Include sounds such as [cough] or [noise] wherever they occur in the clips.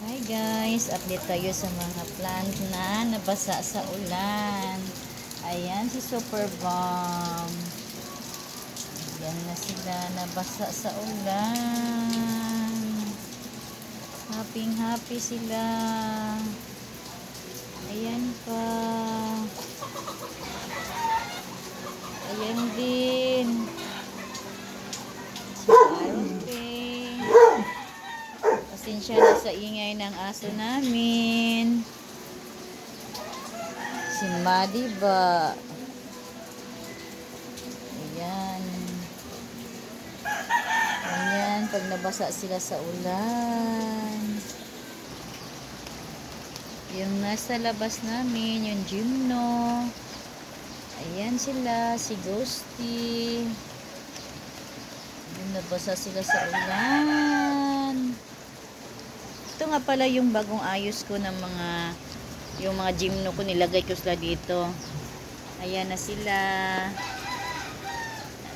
Hi guys, update tayo sa mga plant na nabasa sa ulan. Ayan si Super Bomb. Ayan na sila nabasa sa ulan. Happy happy sila. Ayan pa. Ayan din. Pasensya na sa ingay ng aso namin. Si Madiba. Ayan. Ayan, pag nabasa sila sa ulan. Yung nasa labas namin, yung gymno. Ayan sila, si Ghosty. Yung nabasa sila sa ulan. Ito nga pala yung bagong ayos ko ng mga yung mga gymno ko nilagay ko sila dito. Ayan na sila.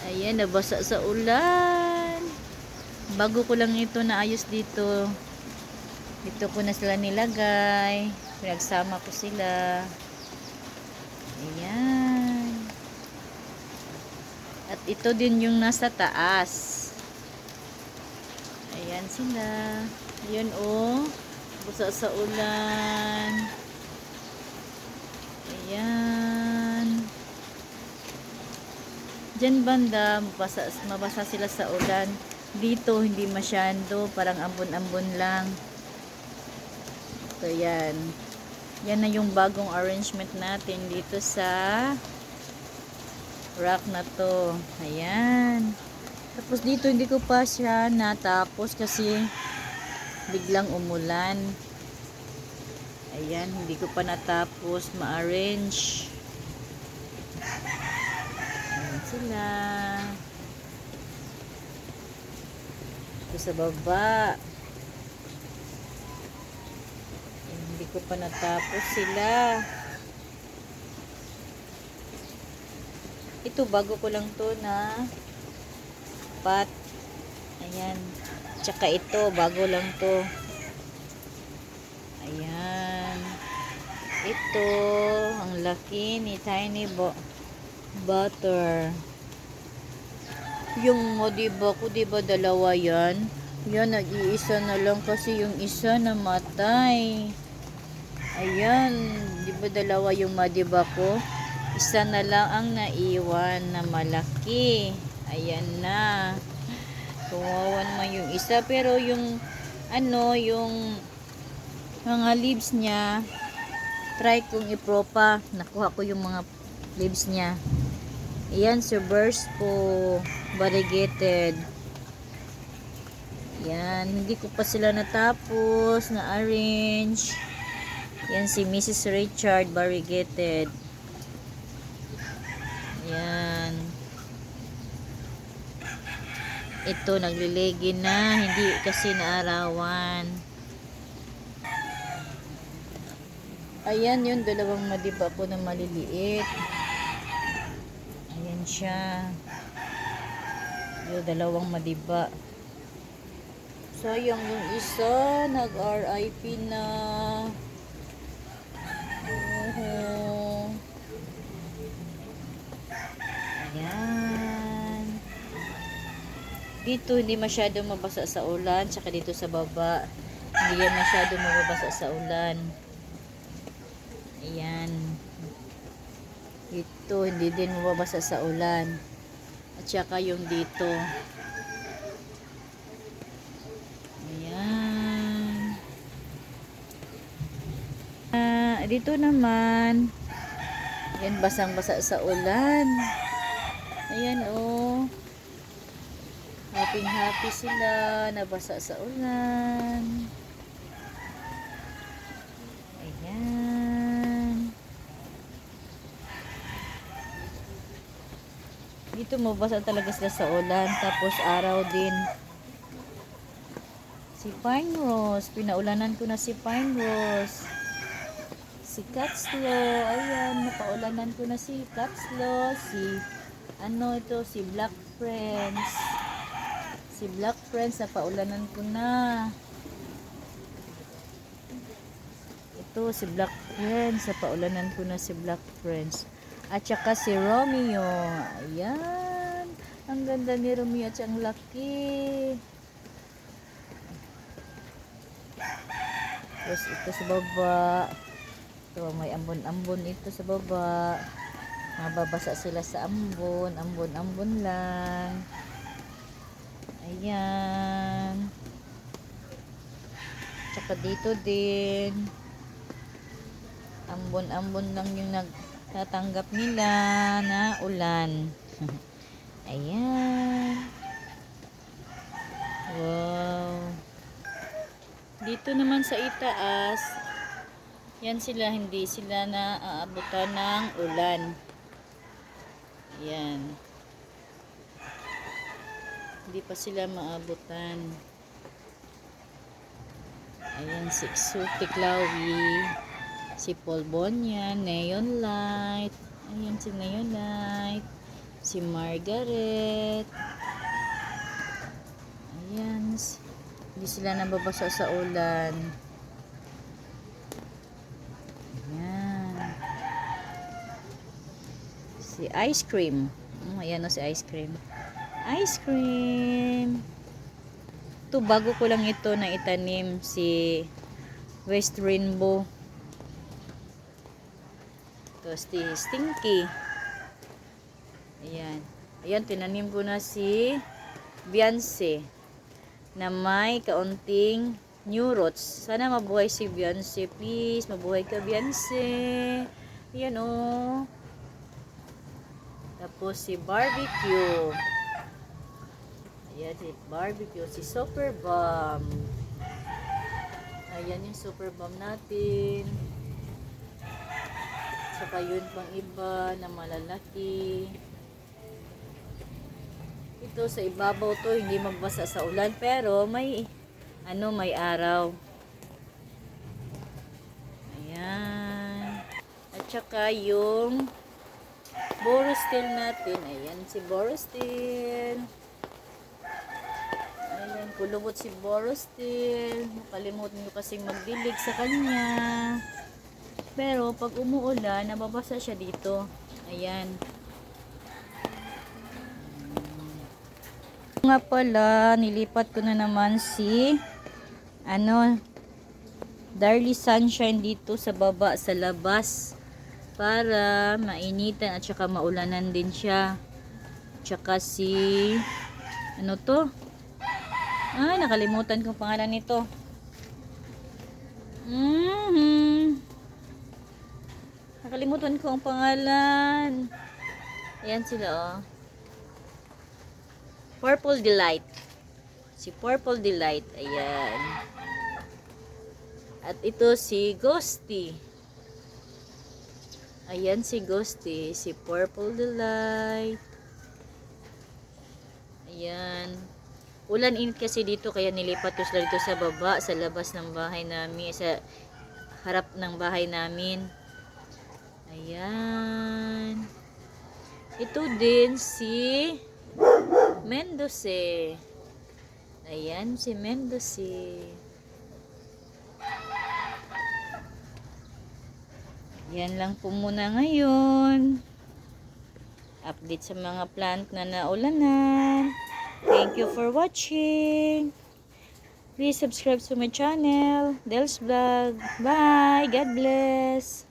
Ayan, nabasa sa ulan. Bago ko lang ito naayos dito. Dito ko na sila nilagay. Pinagsama ko sila. Ayan. At ito din yung nasa taas. Ayan sila. Ayan oh. Busa sa ulan. Ayan. Diyan banda, mabasa, mabasa sila sa ulan. Dito, hindi masyado. Parang ambon-ambon lang. So, yan. Yan na yung bagong arrangement natin dito sa rack na to. Ayan. Tapos dito, hindi ko pa siya natapos kasi biglang umulan. Ayan, hindi ko pa natapos ma-arrange. Ayan sila. Ito sa baba. Ayan, hindi ko pa natapos sila. Ito, bago ko lang to na pat. Ayan. Tsaka ito, bago lang to. Ayan. Ito, ang laki ni Tiny Bo Butter. Yung mo, diba ko, diba dalawa yan? Yan, nag-iisa na lang kasi yung isa namatay. Ayan, diba dalawa yung madiba ko? Isa na lang ang naiwan na malaki. Ayan na. Kawawa naman yung isa. Pero yung, ano, yung mga leaves niya, try kong ipropa. Nakuha ko yung mga leaves niya. Ayan, Sir Burst po. Variegated. Yan, hindi ko pa sila natapos na arrange. Yan si Mrs. Richard Variegated. Yan. Ito, nagliligi na. Hindi kasi naarawan. Ayan yun, dalawang madiba po na maliliit. Ayan siya. Yung dalawang madiba. Sayang yung isa, nag-RIP na. Oho. Ayan. Dito hindi masyado mabasa sa ulan, tsaka dito sa baba. Hindi yan masyado mababasa sa ulan. Ayan. Ito, hindi din mababasa sa ulan. At saka yung dito. Ayan. Ah, dito naman. Ayan, basang-basa sa ulan. Ayan, oh. Happy happy sila. Nabasa sa ulan. Ayan. Dito mabasa talaga sila sa ulan. Tapos araw din. Si Pine Rose. Pinaulanan ko na si Pine Rose. Si Katslo. Ayan, napaulanan ko na si Katslo. Si, ano ito, si Black Friends. Si Black Friends, napaulanan ko na. ito, si Black Prince. Sa paulanan ko na si Black Prince. At saka si Romeo. Ayan. Ang ganda ni Romeo at ang laki. Tapos ito sa baba. Ito, may ambon-ambon ito sa baba. Mababasa sila sa ambon. Ambon-ambon lang. Ayan. Tsaka dito din. Ambon-ambon lang yung nagtatanggap nila na ulan. [laughs] Ayan. Wow. Dito naman sa itaas, yan sila, hindi sila na aabutan ng ulan. Ayan. Hindi pa sila maabutan. Ayan, si Exotic Lawi. Si Polbonia, Neon Light. Ayan si Neon Light. Si Margaret. Ayan. Hindi sila nababasa sa ulan. Ayan. Si Ice Cream. Ayan o si Ice Cream. Ice Cream. Ito, bago ko lang ito na itanim si West Rainbow. Ito, si Stinky. Ayan. Ayan, tinanim ko na si Beyonce na may kaunting new roots. Sana mabuhay si Beyonce, please. Mabuhay ka, Beyonce. Ayan, oh. Tapos si Barbecue. Ayan, si Barbecue. Si Super Bomb. Ayan yung Super Bomb natin. Saka yun pang iba na malalaki. Ito sa ibabaw to, hindi magbasa sa ulan. Pero may, ano, may araw. Ayan. At saka yung Borostil natin. Ayan si Borostil. Ayan, kulubot si Borostil. Nakalimutan ko kasing magdilig sa kanya. Pero pag umuulan, nababasa siya dito. Ayan. Nga pala, nilipat ko na naman si ano Darly Sunshine dito sa baba, sa labas para mainitan at saka maulanan din siya. Tsaka si ano to? Ay, nakalimutan ko pangalan nito. Mhm. Nakalimutan ko ang pangalan. Ayan sila oh. Purple Delight. Si Purple Delight. Ayan. At ito si Ghosty. Ayan si Ghosty. Si Purple Delight. Ayan. Ulan init kasi dito kaya nilipat ko sila dito sa baba, sa labas ng bahay namin, sa harap ng bahay namin. Ayan. Ito din si Mendose. Ayan si Mendose. Yan lang po muna ngayon. Update sa mga plant na naulanan. Thank you for watching. Please subscribe to my channel, Del's Vlog. Bye! God bless!